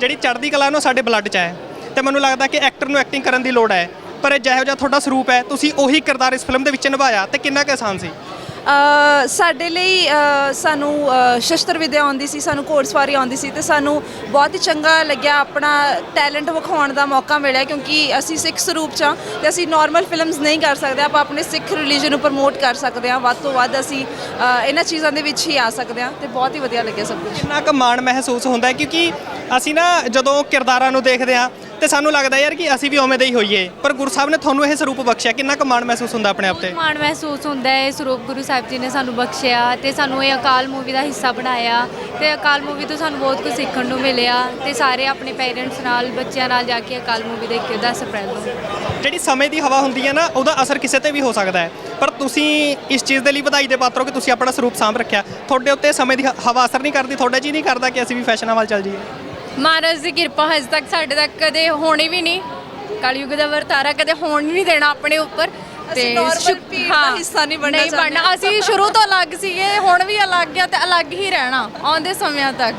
ਜਿਹੜੀ ਚੜ੍ਹਦੀ ਕਲਾ ਨੂੰ ਸਾਡੇ ਬਲੱਡ 'ਚ ਹੈ। ਤੇ ਮੈਨੂੰ ਲੱਗਦਾ ਕਿ ਐਕਟਰ ਨੂੰ ਐਕਟਿੰਗ ਕਰਨ ਦੀ ਲੋੜ ਹੈ। ਪਰ ਇਹ ਜਿਹੋ ਜਿਹਾ ਤੁਹਾਡਾ ਸਰੂਪ ਹੈ, ਤੁਸੀਂ ਉਹੀ ਕਿਰਦਾਰ ਇਸ ਫਿਲਮ ਦੇ ਵਿੱਚ ਨਿਭਾਇਆ ਤੇ ਕਿੰਨਾ ਕੁ ਆਸਾਨ ਸੀ? ਸਾਡੇ ਲਈ ਸਾਨੂੰ ਸ਼ਸਤਰ ਵਿਦਿਆ ਆਉਂਦੀ ਸੀ, ਸਾਨੂੰ ਘੋੜਸਵਾਰੀ ਆਉਂਦੀ ਸੀ ਤੇ ਸਾਨੂੰ ਬਹੁਤ ਹੀ ਚੰਗਾ ਲੱਗਿਆ ਆਪਣਾ ਟੈਲੈਂਟ ਵਿਖਾਉਣ ਦਾ ਮੌਕਾ ਮਿਲਿਆ ਕਿਉਂਕਿ ਅਸੀਂ ਸਿੱਖ ਸਰੂਪ ਚ ਹਾਂ ਤੇ ਅਸੀਂ ਨਾਰਮਲ ਫਿਲਮਸ ਨਹੀਂ ਕਰ ਸਕਦੇ, ਆਪਾਂ ਆਪਣੇ ਸਿੱਖ ਰਿਲੀਜਨ ਨੂੰ ਪ੍ਰਮੋਟ ਕਰ ਸਕਦੇ ਹਾਂ, ਵੱਧ ਤੋਂ ਵੱਧ ਅਸੀਂ ਇਹਨਾਂ ਚੀਜ਼ਾਂ ਦੇ ਵਿੱਚ ਹੀ ਆ ਸਕਦੇ ਹਾਂ ਤੇ ਬਹੁਤ ਹੀ ਵਧੀਆ ਲੱਗਿਆ ਸਭ ਕੁਝ ਕਿੰਨਾ ਕੁ ਮਾਣ ਮਹਿਸੂਸ ਹੁੰਦਾ ਕਿਉਂਕਿ ਅਸੀਂ ਨਾ ਜਦੋਂ ਕਿਰਦਾਰਾਂ ਨੂੰ ਦੇਖਦੇ ਹਾਂ ਤੇ ਸਾਨੂੰ ਲੱਗਦਾ ਯਾਰ ਕਿ ਅਸੀਂ ਵੀ ਉਵੇਂ ਦੇ ਹੀ ਹੋਈਏ। ਪਰ ਗੁਰੂ ਸਾਹਿਬ ਨੇ ਤੁਹਾਨੂੰ ਇਹ ਸਰੂਪ ਬਖਸ਼ਿਆ। ਕਿੰਨਾ ਕੁ ਮਾਣ ਮਹਿਸੂਸ ਹੁੰਦਾ ਆਪਣੇ ਆਪ ਤੇ? ਮਾਣ ਮਹਿਸੂਸ ਹੁੰਦਾ ਹੈ। ਸਰੂਪ ਗੁਰੂ ਸਾਹਿਬ ਜੀ ਨੇ ਸਾਨੂੰ ਬਖਸ਼ਿਆ ਤੇ ਸਾਨੂੰ ਇਹ ਅਕਾਲ ਮੂਵੀ ਦਾ ਹਿੱਸਾ ਬਣਾਇਆ ਤੇ ਅਕਾਲ ਮੂਵੀ ਤੋਂ ਸਾਨੂੰ ਬਹੁਤ ਕੁਝ ਸਿੱਖਣ ਨੂੰ ਮਿਲਿਆ ਤੇ ਸਾਰੇ ਆਪਣੇ ਪੇਰੈਂਟਸ ਨਾਲ ਬੱਚਿਆਂ ਨਾਲ ਜਾ ਕੇ ਅਕਾਲ ਮੂਵੀ ਦੇਖ ਕੇ 10 ਅਪ੍ਰੈਲ ਨੂੰ। ਜਿਹੜੀ ਸਮੇਂ ਦੀ ਹਵਾ ਹੁੰਦੀ ਹੈ ਨਾ ਉਹਦਾ ਅਸਰ ਕਿਸੇ ਤੇ ਵੀ ਹੋ ਸਕਦਾ ਹੈ। ਪਰ ਤੁਸੀਂ ਇਸ ਚੀਜ਼ ਦੇ ਲਈ ਵਧਾਈ ਦੇ ਪਾਤਰ ਹੋ ਕਿ ਤੁਸੀਂ ਆਪਣਾ ਸਰੂਪ ਸਾਂਭ ਰੱਖਿਆ। ਤੁਹਾਡੇ ਉੱਤੇ ਸਮੇਂ ਦੀ ਹ- ਹਵਾ ਅਸਰ ਨਹੀਂ ਕਰਦੀ ਤੁਹਾਡੇ ਜੀ ਨਹੀਂ ਕਰਦਾ ਕਿ ਅਸੀਂ ਵੀ ਫੈਸ਼ਨਾਂ ਵੱਲ ਚੱਲ ਜਾਈਏ। ਮਹਾਰਾਜ ਦੀ ਕਿਰਪਾ ਹਜੇ ਤੱਕ ਸਾਡੇ ਤੱਕ ਕਦੇ ਹੋਣੀ ਵੀ ਨਹੀਂ। ਕਲਯੁਗ ਦਾ ਵਰਤਾਰਾ ਕਦੇ ਹੋਣ ਵੀ ਨਹੀਂ ਦੇਣਾ ਆਪਣੇ ਉੱਪਰ। ਸ਼ੁਕ- ਹਾਂ, ਹਿੱਸਾ ਨਹੀਂ ਬਣਨਾ ਨਹੀਂ ਬਣਨਾ। ਅਸੀਂ ਸ਼ੁਰੂ ਤੋਂ ਅਲੱਗ ਸੀਗੇ ਹੁਣ ਵੀ ਅਲੱਗ ਆ ਤੇ ਅਲੱਗ ਹੀ ਰਹਿਣਾ ਆਉਂਦੇ ਸਮਿਆਂ ਤੱਕ।